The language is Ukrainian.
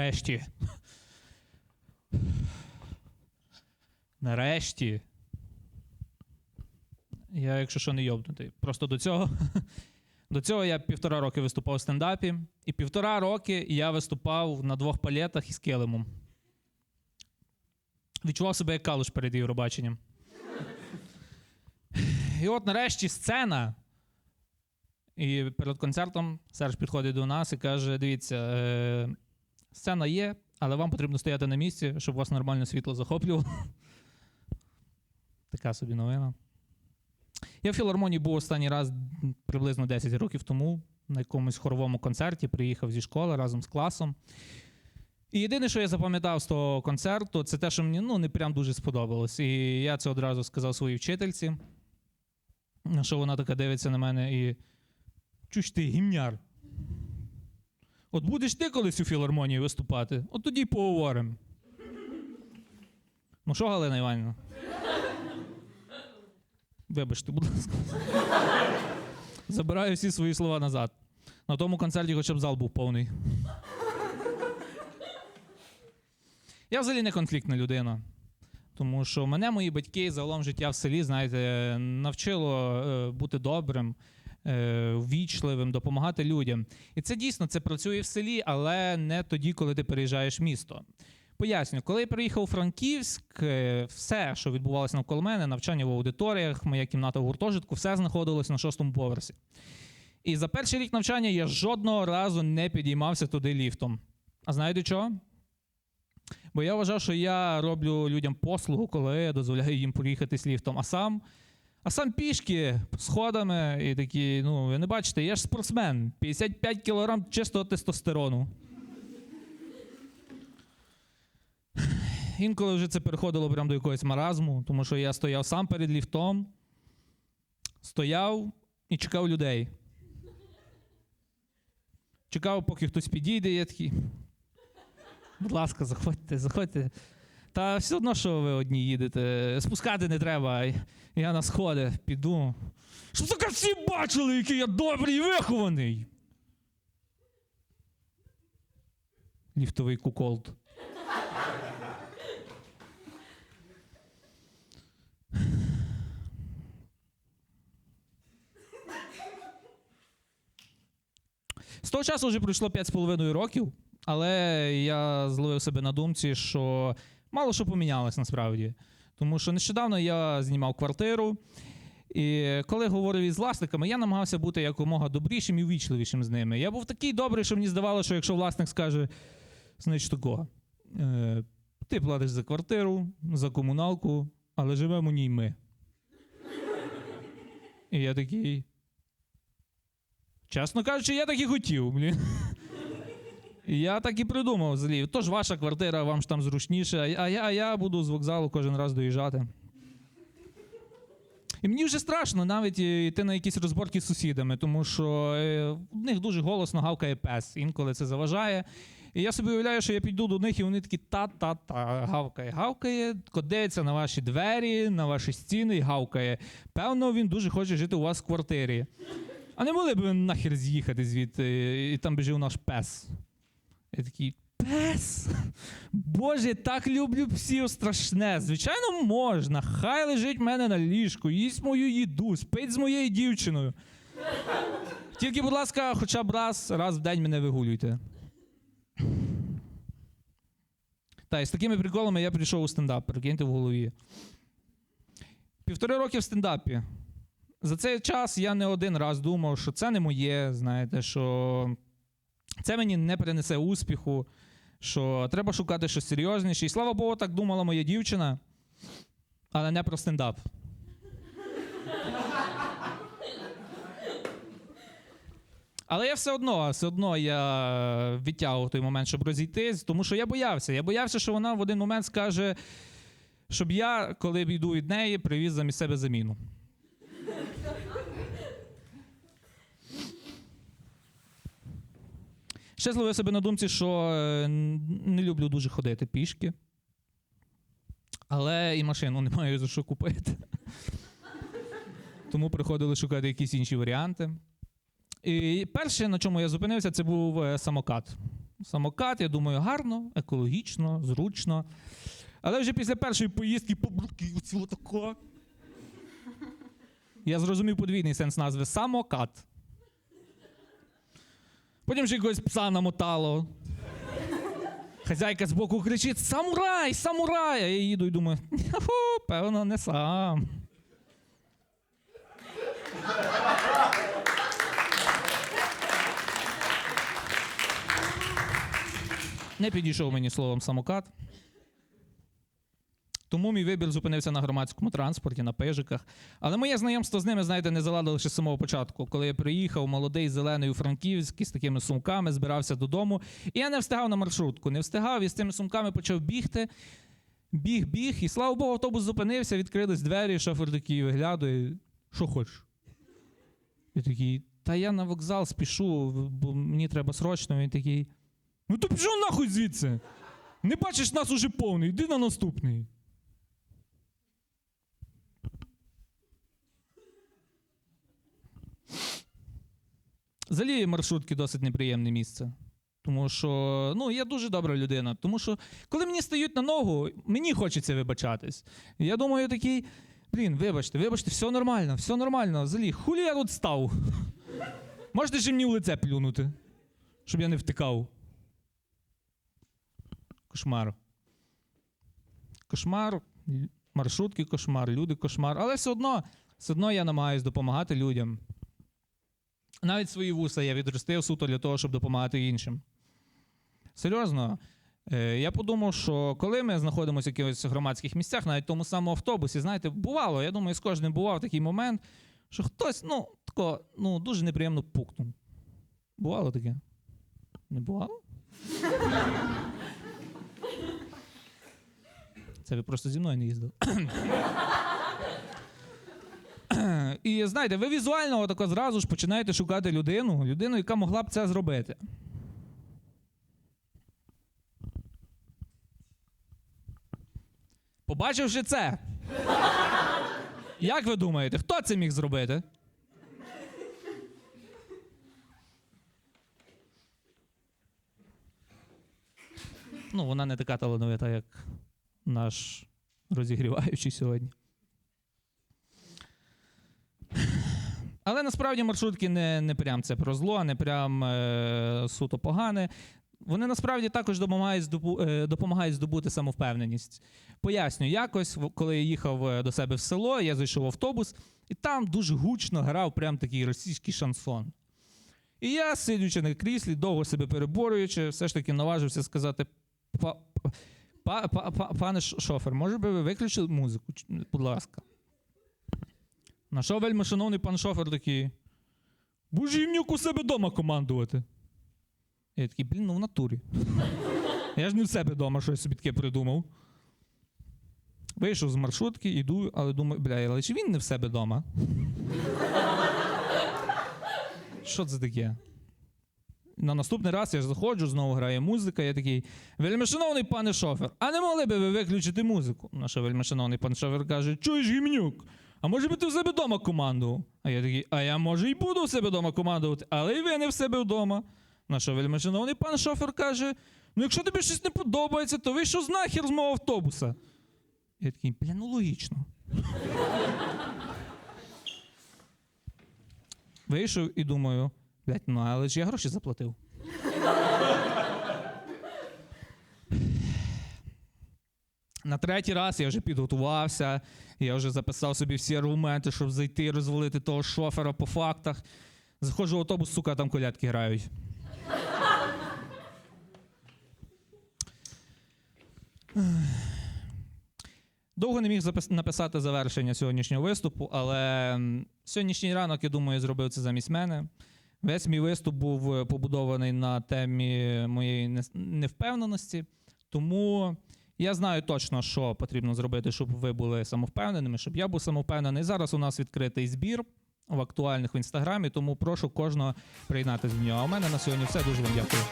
нарешті. Нарешті. Я, якщо що, не йобнутий. Просто до цього. До цього я півтора роки виступав у стендапі, і півтора роки я виступав на двох палетах із килимом. Відчував себе як калуш перед Євробаченням. І от нарешті сцена. І перед концертом Серж підходить до нас і каже: дивіться, е, сцена є, але вам потрібно стояти на місці, щоб вас нормально світло захоплювало. Така собі новина. Я в філармонії був останній раз приблизно 10 років тому на якомусь хоровому концерті, приїхав зі школи разом з класом. І єдине, що я запам'ятав з того концерту, це те, що мені ну, не прям дуже сподобалось. І я це одразу сказав своїй вчительці, що вона така дивиться на мене і. Чуш ти, гімняр. От будеш ти колись у філармонії виступати, от тоді й поговоримо. Ну що, Галина Іванівна? Вибачте, будь ласка. Забираю всі свої слова назад. На тому концерті хоча б зал був повний. Я взагалі не конфліктна людина. Тому що мене мої батьки загалом життя в селі, знаєте, навчило е, бути добрим, е, ввічливим, допомагати людям. І це дійсно це працює в селі, але не тоді, коли ти переїжджаєш в місто. Поясню, коли я приїхав у Франківськ, е, все, що відбувалося навколо мене, навчання в аудиторіях, моя кімната в гуртожитку, все знаходилось на шостому поверсі. І за перший рік навчання я жодного разу не підіймався туди ліфтом. А знаєте чого? Бо я вважав, що я роблю людям послугу, коли я дозволяю їм проїхатись ліфтом. А сам, а сам пішки сходами і такі, ну, ви не бачите, я ж спортсмен, 55 кілограм чистого тестостерону. Інколи вже це переходило прямо до якогось маразму, тому що я стояв сам перед ліфтом, стояв і чекав людей. Чекав, поки хтось підійде, я такий. Будь ласка, заходьте, заходьте. Та все одно, що ви одні їдете. Спускати не треба. Я на сходи піду. Щоб таке всі бачили, який я добрий і вихований. Ліфтовий куколд. З того часу вже пройшло 5,5 років, але я зловив себе на думці, що мало що помінялось насправді. Тому що нещодавно я знімав квартиру, і коли говорив із власниками, я намагався бути якомога добрішим і ввічливішим з ними. Я був такий добрий, що мені здавалося, що якщо власник скаже, значить такого, е, ти платиш за квартиру, за комуналку, але живемо у ній ми. І я такий. Чесно кажучи, я так і хотів, блін. Я так і придумав злів. Тож ваша квартира, вам ж там зручніше, а я, а я буду з вокзалу кожен раз доїжджати. І мені вже страшно навіть е, йти на якісь розборки з сусідами, тому що е, в них дуже голосно гавкає пес. Інколи це заважає. І я собі уявляю, що я піду до них, і вони такі та-та-та, гавкає, гавкає, кодеться на ваші двері, на ваші стіни і гавкає. Певно, він дуже хоче жити у вас в квартирі. А не могли б ви нахер з'їхати звідти, і там би жив наш пес. Я такий, пес? Боже, я так люблю псів страшне. Звичайно, можна. Хай лежить в мене на ліжку, їсть мою їду, спить з моєю дівчиною. Тільки, будь ласка, хоча б раз, раз в день мене вигулюйте. Та, і з такими приколами я прийшов у стендап, прикиньте в голові. Півтори роки в стендапі. За цей час я не один раз думав, що це не моє, знаєте, що це мені не принесе успіху, що треба шукати щось серйозніше. І слава Богу, так думала моя дівчина, але не про стендап. Але я все одно, все одно я відтягував той момент, щоб розійтись, тому що я боявся. Я боявся, що вона в один момент скаже, щоб я, коли йду від неї, привіз замість себе заміну. Ще зловив себе на думці, що е, не люблю дуже ходити пішки. Але і машину не маю за що купити. Тому приходили шукати якісь інші варіанти. І перше, на чому я зупинився, це був е, самокат. Самокат, я думаю, гарно, екологічно, зручно. Але вже після першої поїздки побруківці отако. Я зрозумів подвійний сенс назви самокат. Потім ще якогось пса намотало. Хазяйка збоку кричить: Самурай! Самурай! А я їду і думаю, фу, певно, не сам. Не підійшов мені словом самокат. Тому мій вибір зупинився на громадському транспорті, на пижиках. Але моє знайомство з ними, знаєте, не заладило ще з самого початку. Коли я приїхав, молодий, зелений у Франківськ з такими сумками, збирався додому. І я не встигав на маршрутку. Не встигав і з цими сумками почав бігти. Біг, біг, і слава Богу, автобус зупинився, відкрились двері, шофер такий виглядає. Що хочеш? Я такий, та я на вокзал спішу, бо мені треба срочно. Він такий. Ну то пішов нахуй звідси. Не бачиш, нас уже повний, йди на наступний. Взагалі маршрутки досить неприємне місце. Тому що ну, я дуже добра людина. Тому що коли мені стають на ногу, мені хочеться вибачатись. Я думаю, такий, блін, вибачте, вибачте, все нормально, все нормально. Взагалі, хулі я тут став? Можете ж мені в лице плюнути, щоб я не втикав. Кошмар. Кошмар, маршрутки кошмар, люди кошмар. Але все одно, все одно я намагаюся допомагати людям. Навіть свої вуса я відростив суто для того, щоб допомагати іншим. Серйозно, е, я подумав, що коли ми знаходимося в якихось громадських місцях, навіть в тому самому автобусі, знаєте, бувало, я думаю, з кожним бував такий момент, що хтось, ну, тако, ну, дуже неприємно пукнув. Бувало таке? Не бувало? Це ви просто зі мною не їздили. І знаєте, ви візуально отако зразу ж починаєте шукати людину, людину, яка могла б це зробити. Побачивши це, як ви думаєте, хто це міг зробити? Ну, вона не така талановита, як наш розігріваючий сьогодні. Але насправді маршрутки не, не прям це про зло, не прям е, суто погане. Вони насправді також допомагають, е, здобути самовпевненість. Поясню, якось, коли я їхав е, до себе в село, я зайшов в автобус, і там дуже гучно грав прям такий російський шансон. І я, сидячи на кріслі, довго себе переборюючи, все ж таки наважився сказати: «Па- па- па- па- пане шофер, може би ви виключили музику, будь ласка. На що вельми шановний пан шофер такий. Боже їмнюк у себе вдома командувати. Я такий, блін, ну в натурі. Я ж не в себе вдома щось собі таке придумав. Вийшов з маршрутки, іду, але думаю, бля, але чи він не в себе вдома? Що це таке? На наступний раз я ж заходжу, знову грає музика, я такий, вельмишановний пане шофер, а не могли би ви виключити музику? На що вельмишановний пан шофер каже, чуєш гімнюк, а може би ти в себе вдома командував? А я такий, а я може і буду в себе вдома командувати, але і ви не в себе вдома. На що вельмишановний пан шофер каже: ну якщо тобі щось не подобається, то вийшов з нахер з мого автобуса. Я такий, бля, ну логічно. Вийшов і думаю, блядь, ну але ж я гроші заплатив. На третій раз я вже підготувався, я вже записав собі всі аргументи, щоб зайти і розвалити того шофера по фактах. Заходжу в автобус, сука, там колядки грають. Довго не міг написати завершення сьогоднішнього виступу, але сьогоднішній ранок, я думаю, зробив це замість мене. Весь мій виступ був е, побудований на темі моєї невпевненості, тому я знаю точно, що потрібно зробити, щоб ви були самовпевненими, щоб я був самовпевнений. Зараз у нас відкритий збір в актуальних в інстаграмі, тому прошу кожного приєднатися до нього. А у мене на сьогодні все. Дуже вам дякую.